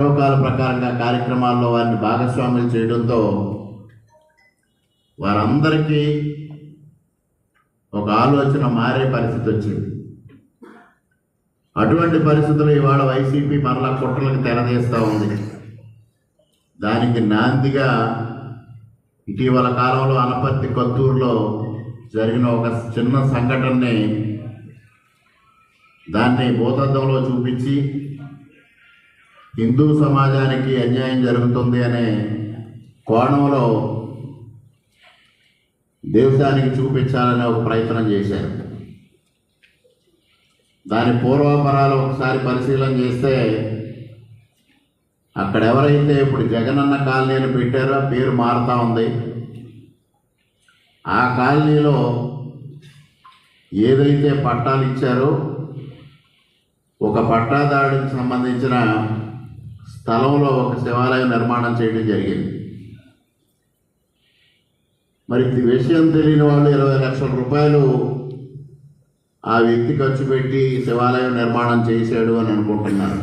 లోకాల ప్రకారంగా కార్యక్రమాల్లో వారిని భాగస్వాములు చేయడంతో వారందరికీ ఒక ఆలోచన మారే పరిస్థితి వచ్చింది. అటువంటి పరిస్థితులు ఇవాళ వైసీపీ మరలా కుట్రలకు తెరదీస్తూ ఉంది. దానికి నాందిగా ఇటీవల కాలంలో అనపర్తి కొత్తూరులో జరిగిన ఒక చిన్న సంఘటనని దాన్ని భూతద్దంలో చూపించి హిందూ సమాజానికి అన్యాయం జరుగుతుంది అనే కోణంలో దేశానికి చూపించాలనే ఒక ప్రయత్నం చేశారు. దాని పూర్వాపరాలు ఒకసారి పరిశీలన చేస్తే అక్కడ ఎవరైతే ఇప్పుడు జగనన్న కాలనీని పెట్టారో పేరు మారుతూ ఉంది. ఆ కాలనీలో ఏదైతే పట్టాలు ఇచ్చారో ఒక పట్టాదారుడికి సంబంధించిన స్థలంలో ఒక శివాలయం నిర్మాణం చేయడం జరిగింది. మరి ఈ విషయం తెలియని వాళ్ళు ఇరవై లక్షల రూపాయలు ఆ వ్యక్తి ఖర్చు పెట్టి శివాలయం నిర్మాణం చేశాడు అని అనుకుంటున్నారు.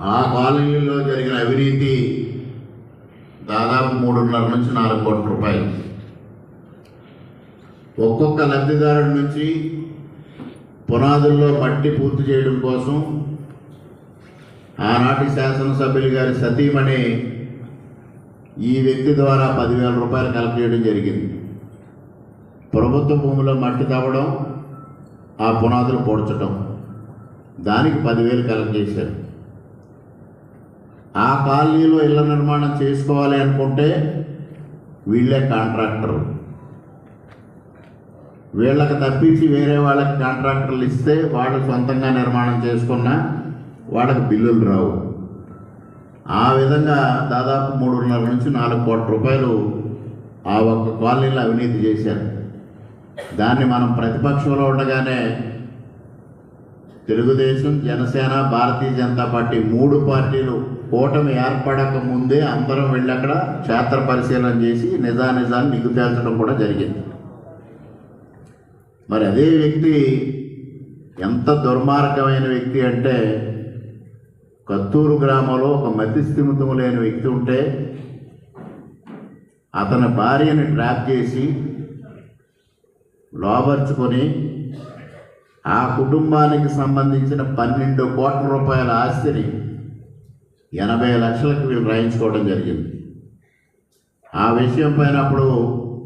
ఆ కాలనీలో జరిగిన అవినీతి దాదాపు మూడున్నర నుంచి నాలుగు కోట్ల రూపాయలు. ఒక్కొక్క లబ్ధిదారుడి నుంచి పునాదుల్లో మట్టి పూర్తి చేయడం కోసం ఆనాటి శాసనసభ్యులు గారి సతీమణి ఈ వ్యక్తి ద్వారా పదివేల రూపాయలు కలెక్ట్ చేయడం జరిగింది. ప్రభుత్వ భూమిలో మట్టి తవ్వడం ఆ పునాదులు పొడచడం దానికి పదివేలు కలెక్ట్ చేశారు. ఆ కాలనీలో ఇళ్ళ నిర్మాణం చేసుకోవాలి అనుకుంటే వీళ్ళే కాంట్రాక్టర్ వీళ్ళకి తప్పించి వేరే వాళ్ళకి కాంట్రాక్టర్లు ఇస్తే వాళ్ళు సొంతంగా నిర్మాణం చేసుకున్నా వాళ్ళకి బిల్లులు రావు. ఆ విధంగా దాదాపు మూడున్నర నుంచి నాలుగు కోట్ల రూపాయలు ఆ ఒక్క కాలనీలో అవినీతి చేశారు. దాన్ని మనం ప్రతిపక్షంలో ఉండగానే తెలుగుదేశం జనసేన భారతీయ జనతా పార్టీ మూడు పార్టీలు కూటమి ఏర్పడక ముందే అందరం వెళ్ళి అక్కడ క్షేత్ర పరిశీలన చేసి నిజానిజాన్ని నిగ్గుతేల్చడం కూడా జరిగింది. మరి అదే వ్యక్తి ఎంత దుర్మార్గమైన వ్యక్తి అంటే కత్తూరు గ్రామంలో ఒక మతిస్థిమితం లేని వ్యక్తి ఉంటే అతని భార్యని ట్రాప్ చేసి లోబర్చుకొని ఆ కుటుంబానికి సంబంధించిన పన్నెండు కోట్ల రూపాయల ఆస్తిని ఎనభై లక్షలకు వీళ్ళు రాయించుకోవడం జరిగింది. ఆ విషయం పైన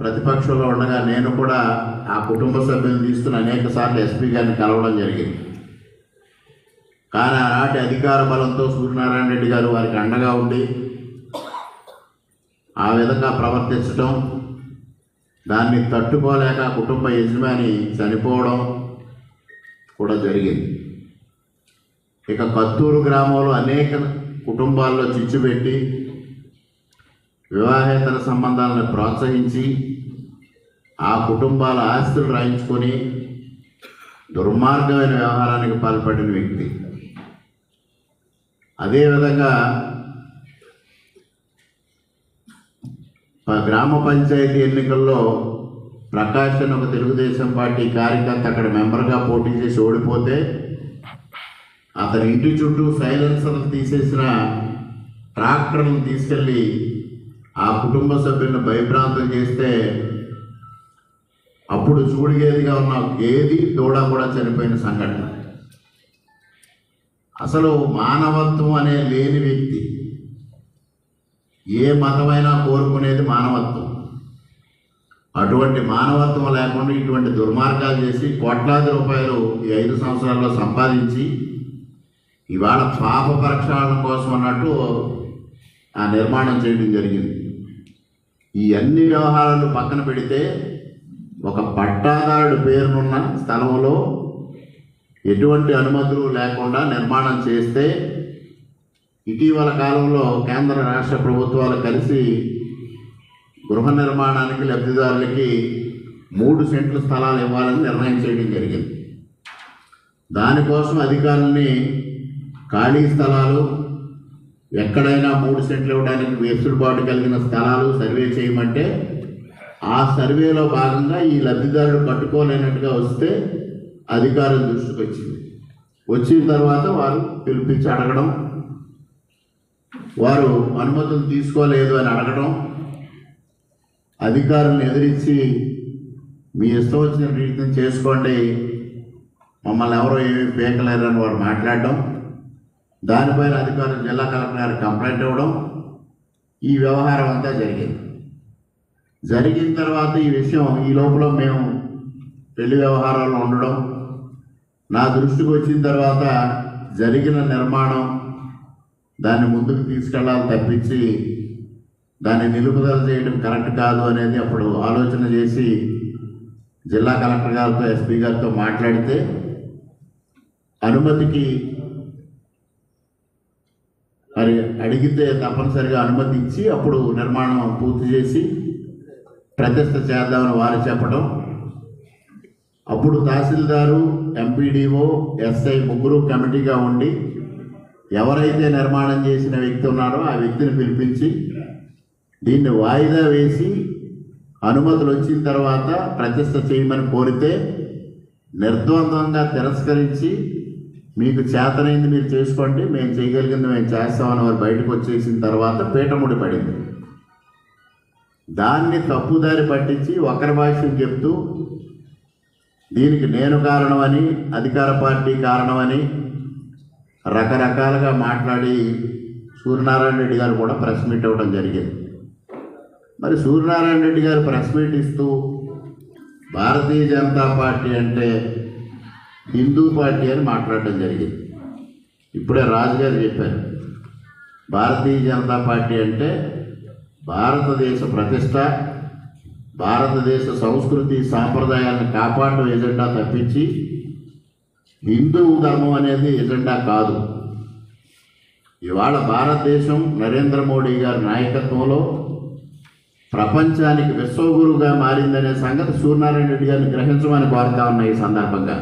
ప్రతిపక్షంలో ఉండగా నేను కూడా ఆ కుటుంబ సభ్యులను తీసుకుని అనేక సార్లు ఎస్పీ గారిని కలవడం జరిగింది. కానీ ఆనాటి అధికార బలంతో సూర్యనారాయణ రెడ్డి గారు వారికి అండగా ఉండి ఆ విధంగా ప్రవర్తించడం దాన్ని తట్టుకోలేక కుటుంబ యజమాని చనిపోవడం కూడా జరిగింది. ఇక కత్తూరు గ్రామంలో అనేక కుటుంబాల్లో చిచ్చుపెట్టి వివాహేతర సంబంధాలను ప్రోత్సహించి ఆ కుటుంబాల ఆస్తులు రాయించుకొని దుర్మార్గమైన వ్యవహారానికి పాల్పడిన వ్యక్తి. అదేవిధంగా గ్రామ పంచాయతీ ఎన్నికల్లో ప్రకాష్ అని ఒక తెలుగుదేశం పార్టీ కార్యకర్త అక్కడ మెంబర్గా పోటీ చేసి ఓడిపోతే అతని ఇంటి చుట్టూ సైలెన్సర్లు తీసేసిన ట్రాక్టర్లను తీసుకెళ్ళి ఆ కుటుంబ సభ్యులను భయభ్రాంతం చేస్తే అప్పుడు చూడిగేదిగా ఉన్న ఏది దూడ కూడా చనిపోయిన సంఘటన. అసలు మానవత్వం అనే లేని వ్యక్తి ఏ మతమైనా కోరుకునేది మానవత్వం. అటువంటి మానవత్వం లేకుండా ఇటువంటి దుర్మార్గాలు చేసి కోట్లాది రూపాయలు ఈ ఐదు సంవత్సరాల్లో సంపాదించి ఇవాళ పాప ప్రక్షాళన కోసం అన్నట్టు ఆ నిర్మాణం చేయడం జరిగింది. ఈ అన్ని వ్యవహారాలు పక్కన పెడితే ఒక పట్టాదారుడి పేరునున్న స్థలంలో ఎటువంటి అనుమతులు లేకుండా నిర్మాణం చేస్తే ఇటీవల కాలంలో కేంద్ర రాష్ట్ర ప్రభుత్వాలు కలిసి గృహ నిర్మాణానికి లబ్ధిదారులకి మూడు సెంట్ల స్థలాలు ఇవ్వాలని నిర్ణయం చేయడం జరిగింది. దానికోసం అధికారుల్ని ఖాళీ స్థలాలు ఎక్కడైనా మూడు సెంట్లు ఇవ్వడానికి వెసులుబాటు కలిగిన స్థలాలు సర్వే చేయమంటే ఆ సర్వేలో భాగంగా ఈ లబ్ధిదారులు కట్టుకోలేనట్టుగా వస్తే అధికారుల దృష్టికి వచ్చింది వచ్చిన తర్వాత వారు పిలిపించి అడగడం వారు అనుమతులు తీసుకోలేదు అని అడగడం అధికారులను ఎదిరించి మీ ఇష్టం వచ్చిన రీతిని చేసుకోండి మమ్మల్ని ఎవరో ఏమీ పీకలేరని వారు మాట్లాడడం దానిపైన అధికారులు జిల్లా కలెక్టర్ గారు కంప్లైంట్ ఇవ్వడం ఈ వ్యవహారం అంతా జరిగింది. జరిగిన తర్వాత ఈ విషయం ఈ లోపల మేము పెళ్ళి వ్యవహారాలు ఉండడం నా దృష్టికి వచ్చిన తర్వాత జరిగిన నిర్మాణం దాన్ని ముందుకు తీసుకెళ్ళాలి తప్పించి దాన్ని నిలుపుదల చేయడం కరెక్ట్ కాదు అనేది అప్పుడు ఆలోచన చేసి జిల్లా కలెక్టర్ గారితో ఎస్పీ గారితో మాట్లాడితే అనుమతికి మరి అడిగితే తప్పనిసరిగా అనుమతి ఇచ్చి అప్పుడు నిర్మాణం పూర్తి చేసి ప్రతిష్ట చేద్దామని వారు చెప్పడం అప్పుడు తహసీల్దారు ఎంపీడీఓ ఎస్ఐ ముగ్గురు కమిటీగా ఉండి ఎవరైతే నిర్మాణం చేసిన వ్యక్తి ఉన్నారో ఆ వ్యక్తిని పిలిపించి దీన్ని వాయిదా వేసి అనుమతులు వచ్చిన తర్వాత ప్రతిష్ట చేయమని కోరితే నిర్ద్వంద్వంగా తిరస్కరించి మీకు చేతనైంది మీరు చేసుకోండి మేము చేయగలిగింది మేము చేస్తామని వారు బయటకు వచ్చేసిన తర్వాత పీఠముడి పడింది. దాన్ని తప్పుదారి పట్టించి ఒకరి భాష్యం చెప్తూ దీనికి నేను కారణమని అధికార పార్టీ కారణమని రకరకాలుగా మాట్లాడి సూర్యనారాయణ రెడ్డి గారు కూడా ప్రెస్ మీట్ ఇవ్వడం జరిగింది. మరి సూర్యనారాయణ రెడ్డి గారు ప్రెస్ మీట్ ఇస్తూ భారతీయ జనతా పార్టీ అంటే హిందూ పార్టీ అని మాట్లాడడం జరిగింది. ఇప్పుడే రాజు గారు చెప్పారు భారతీయ జనతా పార్టీ అంటే భారతదేశ ప్రతిష్ట భారతదేశ సంస్కృతి సాంప్రదాయాలను కాపాడడం ఎజెండా తప్పించి హిందూ ధర్మం అనేది ఎజెండా కాదు. ఇవాళ భారతదేశం నరేంద్ర మోడీ గారి నాయకత్వంలో ప్రపంచానికి విశ్వగురుగా మారిందనే సంగతి సూర్యనారాయణ రెడ్డి గారిని గ్రహించమని కోరుతా ఉన్నాయి ఈ సందర్భంగా.